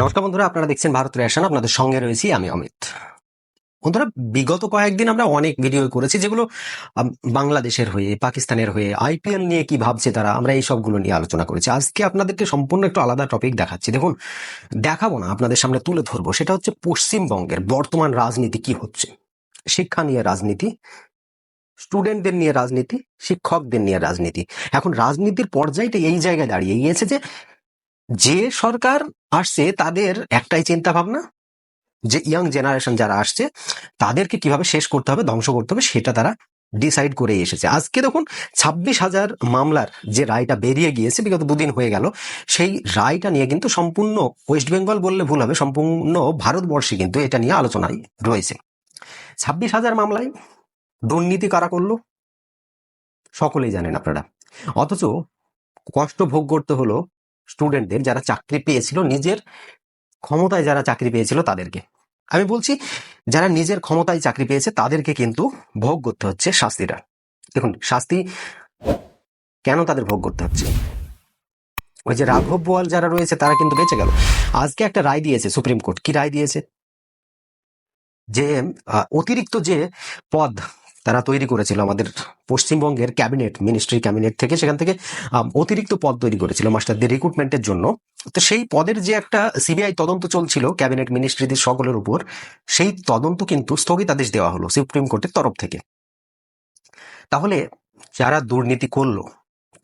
নমস্কার বন্ধুরা, আপনারা দেখছেন ভারত রেশন আপনাদের সঙ্গে রয়েছি আমি অমিত। বন্ধুরা, বিগত কয়েকদিন আমরা অনেক ভিডিও করেছি যেগুলো বাংলাদেশের হয়ে, পাকিস্তানের হয়ে আইপিএল নিয়ে কি ভাবছে তারা, আমরা এই সবগুলো নিয়ে আলোচনা করেছি। আজকে আপনাদেরকে সম্পূর্ণ একটু আলাদা টপিক দেখাচ্ছি। দেখুন, দেখাবো না, আপনাদের সামনে তুলে ধরবো। সেটা হচ্ছে পশ্চিমবঙ্গের বর্তমান রাজনীতি কি হচ্ছে? শিক্ষা নিয়ে রাজনীতি স্টুডেন্টদের নিয়ে রাজনীতি, শিক্ষকদের নিয়ে রাজনীতি। এখন রাজনীতির পর্যায়টা এই জায়গায় দাঁড়িয়ে গিয়েছে যে যে সরকার আসছে তাদের একটাই চিন্তা ভাবনা যে ইয়াং জেনারেশন যারা আসছে, তাদেরকে কীভাবে শেষ করতে হবে, ধ্বংস করতে হবে, সেটা তারা ডিসাইড করে এসেছে। আজকে দেখুন, ছাব্বিশ হাজার মামলার যে রায়টা বেরিয়ে গিয়েছে, বিগত দুদিন হয়ে গেল, সেই রায়টা নিয়ে কিন্তু সম্পূর্ণ ওয়েস্ট বেঙ্গল বললে ভুল হবে, সম্পূর্ণ ভারতবর্ষে কিন্তু এটা নিয়ে আলোচনায় রয়েছে। ছাব্বিশ হাজার মামলায় দুর্নীতি কারা করল? সকলেই জানেন আপনারা। অথচ কষ্ট ভোগ করতে হলো স্টুডেন্টদের যারা চাকরি পেয়েছিল, নিজের ক্ষমতায় যারা চাকরি পেয়েছিল তাদেরকে। আমি বলছি, যারা নিজের ক্ষমতায় চাকরি পেয়েছে তাদেরকে কিন্তু ভোগ করতে হচ্ছে শাস্তিটা। দেখুন, শাস্তি কেন তাদের ভোগ করতে হচ্ছে? ওই যে রাঘব বোয়াল যারা রয়েছে, তারা কিন্তু বেঁচে গেল। আজকে একটা রায় দিয়েছে সুপ্রিম কোর্ট। কি রায় দিয়েছে? যে অতিরিক্ত যে পদ তারা তৈরি করেছিল আমাদের পশ্চিমবঙ্গের ক্যাবিনেট মিনিস্ট্রি ক্যাবিনেট থেকে, সেখান থেকে অতিরিক্ত পদ তৈরি করেছিল মাস্টারদের রিক্রুটমেন্টের জন্য। তো সেই পদের যে একটা সিবিআই তদন্ত চলছিল ক্যাবিনেট মিনিস্ট্রিদের সকলের উপর, সেই তদন্ত কিন্তু স্থগিতাদেশ দেওয়া হলো সুপ্রিম কোর্টের তরফ থেকে। তাহলে যারা দুর্নীতি করল,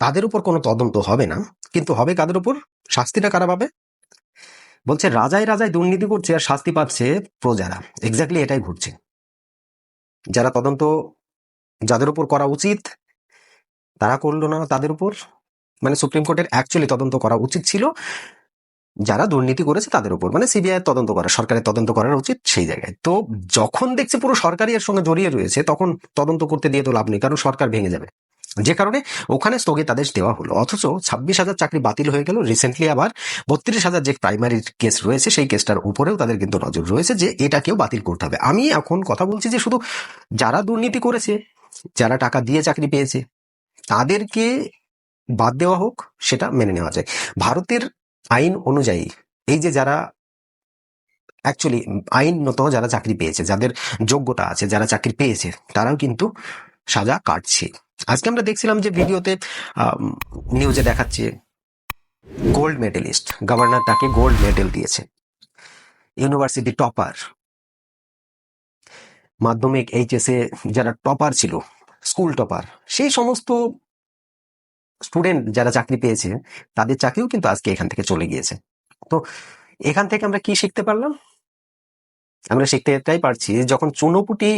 তাদের উপর কোনো তদন্ত হবে না, কিন্তু হবে কাদের উপর? শাস্তিটা কারা পাবে? বলছে, রাজায় রাজায় দুর্নীতি করছে আর শাস্তি পাচ্ছে প্রজারা। এক্স্যাক্টলি এটাই ঘটছে। যারা তদন্ত যাদের উপর করা উচিত, তারা করল না তাদের উপর? মানে সুপ্রিম কোর্টের অ্যাকচুয়ালি তদন্ত করা উচিত ছিল। যারা দুর্নীতি করেছে তাদের উপর। মানে সিবিআই তদন্ত করা, সরকারের তদন্ত করার উচিত সেই জায়গায়। তো যখন দেখছে পুরো সরকারি এর সঙ্গে জড়িয়ে রয়েছে, তখন তদন্ত করতে দিয়ে তো লাভ নেই, কারণ সরকার ভেঙে যাবে। যে কারণে ওখানে স্থগিতাদেশ দেওয়া হলো। অথচ ছাব্বিশ হাজার চাকরি বাতিল হয়ে গেল। রিসেন্টলি আবার বত্রিশ হাজার যে প্রাইমারি কেস রয়েছে, সেই কেসটার উপরেও তাদের কিন্তু নজর রয়েছে যে এটাকেও বাতিল করতে হবে। আমি এখন কথা বলছি যে শুধু যারা দুর্নীতি করেছে, যারা টাকা দিয়ে চাকরি পেয়েছে, তাদেরকে বাদ দেওয়া হোক, সেটা মেনে নেওয়া যায়। ভারতের আইন অনুযায়ী এই যে যারা অ্যাকচুয়ালি আইনত যারা চাকরি পেয়েছে, যাদের যোগ্যতা আছে, যারা চাকরি পেয়েছে, তারাও কিন্তু সাজা কাটছে। আজকে আমরা দেখছিলাম যে ভিডিওতে নিউজে দেখাচ্ছে গোল্ড মেডেলিস্ট গভর্নর তাকে গোল্ড মেডেল দিয়েছে। ইউনিভার্সিটি টপার মাধ্যমিক এইচএস যারা টপার ছিল স্কুল টপার সেই সমস্ত স্টুডেন্ট যারা চাকরি পেয়েছে, তাদের চাকরিও কিন্তু আজকে এখান থেকে চলে গিয়েছে। তো এখান থেকে আমরা কি শিখতে পারলাম? আমরা শিখতে এটাই পারছি যখন চুনোপুটি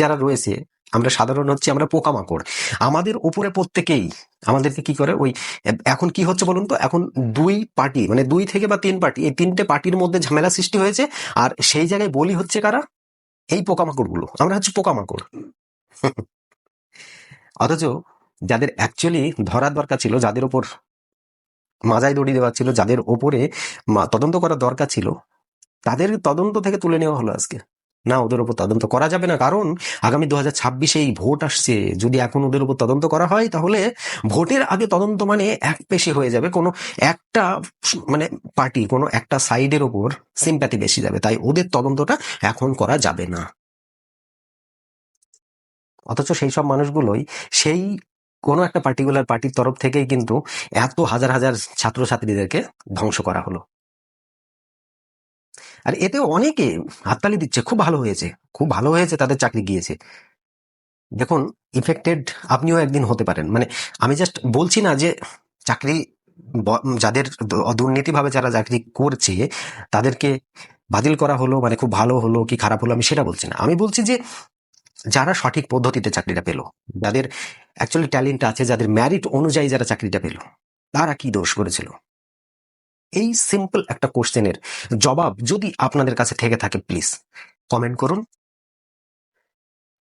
যারা রয়েছে আমরা সাধারণ হচ্ছে আমরা পোকামাকড়। আমাদের উপরে প্রত্যেকেই, আমাদেরকে কি করে ওই, এখন কি হচ্ছে বলুন তো? এখন দুই পার্টি মানে দুই থেকে বা তিন পার্টি, এই তিনটে পার্টির মধ্যে ঝামেলা সৃষ্টি হয়েছে, আর সেই জায়গায় বলি হচ্ছে কারা? এই পোকামাকড়গুলো আমরা হচ্ছে পোকামাকড়। অথচ যাদের অ্যাকচুয়ালি ধরার দরকার ছিল, যাদের ওপর মাজায় দড়ি দেওয়া ছিল, যাদের ওপরে তদন্ত করার দরকার ছিল, তাদের তদন্ত থেকে তুলে নেওয়া হলো আজকে। না, ওদের উপর তদন্ত করা যাবে না। কারণ আগামী দু হাজার ছাব্বিশে এই ভোট আসছে। যদি এখন ওদের উপর তদন্ত করা হয়, তাহলে ভোটের আগে তদন্ত মানে এক পেশি হয়ে যাবে। কোনো একটা মানে পার্টি, কোনো একটা সাইডের ওপর সিম্প্যাথি বেশি যাবে। তাই ওদের তদন্তটা এখন করা যাবে না। অথচ সেই সব মানুষগুলোই সেই কোনো একটা পার্টিকুলার পার্টির তরফ থেকেই কিন্তু এত হাজার হাজার ছাত্রছাত্রীদেরকে ধ্বংস করা হলো। আর এতে অনেকে হাততালি দিচ্ছে, খুব ভালো হয়েছে, খুব ভালো হয়েছে তাদের চাকরি গিয়েছে। দেখুন ইফেক্টেড আপনিও একদিন হতে পারেন। মানে আমি জাস্ট বলছি না যে চাকরি যাদের দুর্নীতিভাবে যারা চাকরি করছে, তাদেরকে বাতিল করা হলো মানে খুব ভালো হলো কি খারাপ হলো আমি সেটা বলছি না। আমি বলছি যে যারা সঠিক পদ্ধতিতে চাকরিটা পেল, যাদের অ্যাকচুয়ালি ট্যালেন্ট আছে, যাদের ম্যারিট অনুযায়ী যারা চাকরিটা পেল, তারা কি দোষ করেছিল? এই সিম্পল একটা কোশ্চেনের জবাব যদি আপনাদের কাছে থেকে থাকে প্লিজ কমেন্ট করুন।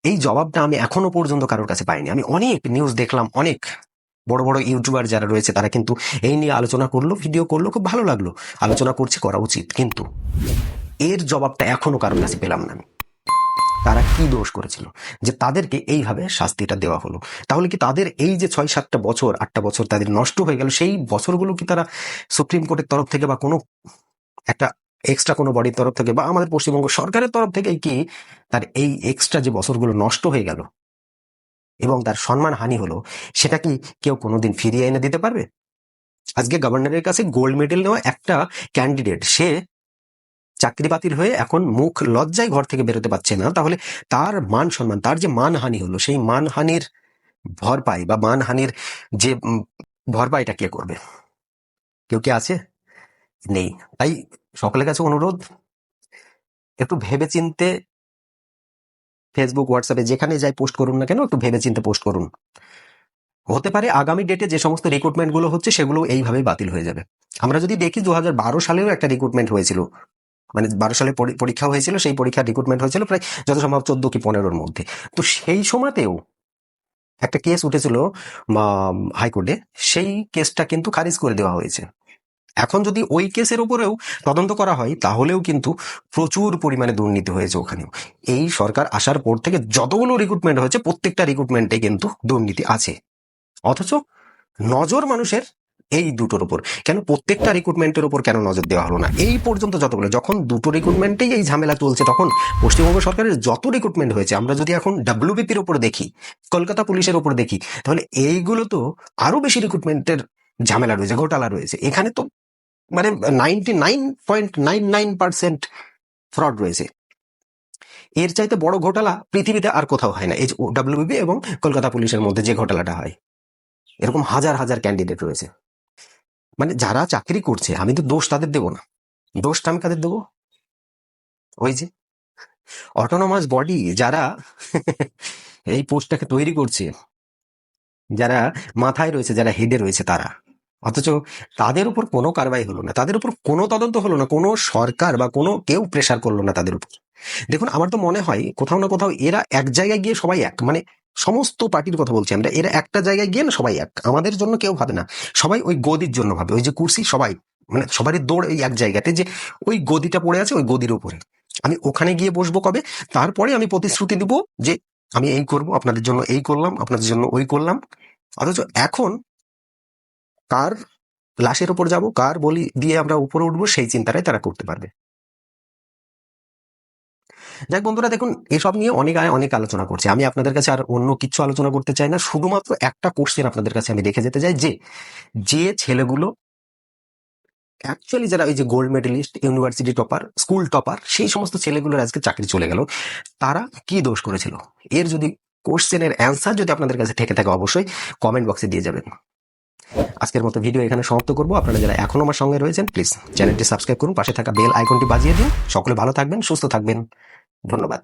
এই জবাবটা আমি এখনও পর্যন্ত কারোর কাছে পাইনি। আমি অনেক নিউজ দেখলাম, অনেক বড় বড় ইউটিউবার যারা রয়েছে, তারা কিন্তু এই নিয়ে আলোচনা করল ভিডিও করল, খুব ভালো লাগল। আলোচনা করছে করা উচিত, কিন্তু এর জবাবটা এখনও কারোর কাছে পেলাম না আমি। তারা কি দোষ করেছিল? যে তাদেরকে এইভাবে শাস্তিটা দেওয়া হলো। তাহলে কি তাদের এই যে ছয়, সাতটা বছর, আটটা বছর তাদের নষ্ট হয়ে গেল, সেই বছরগুলো কি তারা সুপ্রিম কোর্টের তরফ থেকে বা কোনো একটা এক্সট্রা কোনো বডির তরফ থেকে বা আমাদের পশ্চিমবঙ্গ সরকারের তরফ থেকে কি তার এই এক্সট্রা যে বছরগুলো নষ্ট হয়ে গেল এবং তার সম্মান হানি হলো, সেটা কি কেউ কোনোদিন ফিরিয়ে এনে দিতে পারবে? আজকে গভর্নরের কাছে গোল্ড মেডেল নেওয়া একটা ক্যান্ডিডেট সে চাকরি বাতিল হয়ে এখন মুখ লজ্জায় ঘর থেকে বেরোতে পারছে না। তাহলে তার মান সম্মান, তার যে মানহানি হলো, সেই মানহানির ভরপাই বা মানহানির যে ভরপাইটা কে করবে? কেউ কে আছে? নেই। তাই সকলের কাছে অনুরোধ, একটু ভেবে চিনতে ফেসবুক হোয়াটসঅ্যাপে যেখানে যাই পোস্ট করুন না কেন, একটু ভেবে চিনতে পোস্ট করুন। হতে পারে আগামী ডেটে যে সমস্ত রিক্রুটমেন্টগুলো হচ্ছে, সেগুলো এইভাবেই বাতিল হয়ে যাবে। আমরা যদি দেখি, দু হাজার বারো সালেও একটা রিক্রুটমেন্ট হয়েছিল। মানে বারো সালে পরীক্ষা হয়েছিল, সেই পরীক্ষার রিক্রুটমেন্ট হয়েছিল প্রায় যত সম্ভব চোদ্দ কি পনেরোর মধ্যে। তো সেই সময়তেও একটা কেস উঠেছিল হাইকোর্টে সেই কেসটা কিন্তু খারিজ করে দেওয়া হয়েছে। এখন যদি ওই কেসের উপরেও তদন্ত করা হয়, তাহলেও কিন্তু প্রচুর পরিমাণে দুর্নীতি হয়েছে ওখানেও। এই সরকার আসার পর থেকে যতগুলো রিক্রুটমেন্ট হয়েছে, প্রত্যেকটা রিক্রুটমেন্টে কিন্তু দুর্নীতি আছে। অথচ নজর মানুষের এই দুটোর উপর। কেন প্রত্যেকটা রিক্রুটমেন্টের উপর কেন নজর দেওয়া হলো না? এই পর্যন্ত যতগুলো যখন দুটো রিক্রুটমেন্টেই এই ঝামেলা চলছে, তখন পশ্চিমবঙ্গ সরকারের যত রিক্রুটমেন্ট হয়েছে, আমরা যদি এখন ডাব্লিউবিপির উপর দেখি, কলকাতা পুলিশের উপর দেখি, তাহলে এইগুলো তো আরও বেশি রিক্রুটমেন্টের ঝামেলা রয়েছে, ঘোটালা রয়েছে। এখানে তো মানে ninety nine point nine nine percent fraud রয়েছে। এর চাইতে বড় ঘোটালা পৃথিবীতে আর কোথাও হয় না। এই ডাব্লিউবিপি এবং কলকাতা পুলিশের মধ্যে যে ঘোটালাটা হয়, এরকম হাজার হাজার ক্যান্ডিডেট রয়েছে। মানে যারা চাকরি করছে, আমি তো দোষ তাদের দেবো না। দোষটা আমি কাদের দেবো? ওই যে অটোনোমাস বডি যারা এই পোস্টটাকে তৈরি করছে, যারা মাথায় রয়েছে, যারা হেডে রয়েছে তারা। অথচ তাদের উপর কোনো কারবাই হলো না, তাদের উপর কোনো তদন্ত হলো না, কোনো সরকার বা কোনো কেউ প্রেশার করল না তাদের উপর। দেখুন, আমার তো মনে হয় কোথাও না কোথাও এরা এক জায়গায় গিয়ে সবাই এক মানে সমস্ত পার্টির কথা বলছি আমরা। এরা একটা জায়গায় গিয়ে না সবাই এক। আমাদের জন্য কেউ ভাবে না। সবাই ওই গদির জন্য ভাবে। ওই যে কুর্সি, সবাই। মানে সবারই দৌড় ওই এক জায়গাতে যে ওই গদিটা পড়ে আছে, ওই গদির উপরে। আমি ওখানে গিয়ে বসবো কবে? তারপরে আমি প্রতিশ্রুতি দিব যে আমি এই করব, আপনাদের জন্য এই করলাম, আপনাদের জন্য ওই করলাম। অথচ এখন কার লাশের ওপর যাব, কার বলি দিয়ে আমরা উপরে উঠবো, সেই চিন্তাটাই তারা করতে পারবে। যাক বন্ধুরা, দেখুন, এসব নিয়ে অনেক অনেক আলোচনা করছে। আমি আপনাদের কাছে আর অন্য কিছু আলোচনা করতে চাই না, শুধুমাত্র একটা কোশ্চেন আপনাদের কাছে আমি রেখে যেতে চাই যে যে ছেলেগুলো অ্যাকচুয়ালি যারা ওই যে gold medalist university topper school topper সেই সমস্ত ছেলেগুলোর আজকে চাকরি চলে গেল, তারা কি দোষ করেছিল? এর যদি কোশ্চেনের অ্যান্সার যদি আপনাদের কাছে থেকে থাকে, অবশ্যই কমেন্ট বক্সে দিয়ে যাবেন। আজকের মতো ভিডিও এখানে সমাপ্ত করব। আপনারা যারা এখনও আমার সঙ্গে রয়েছেন প্লিজ চ্যানেলটি সাবস্ক্রাইব করুন, পাশে থাকা বেল আইকনটি বাজিয়ে দিন। সকলে ভালো থাকবেন, সুস্থ থাকবেন। ধন্যবাদ।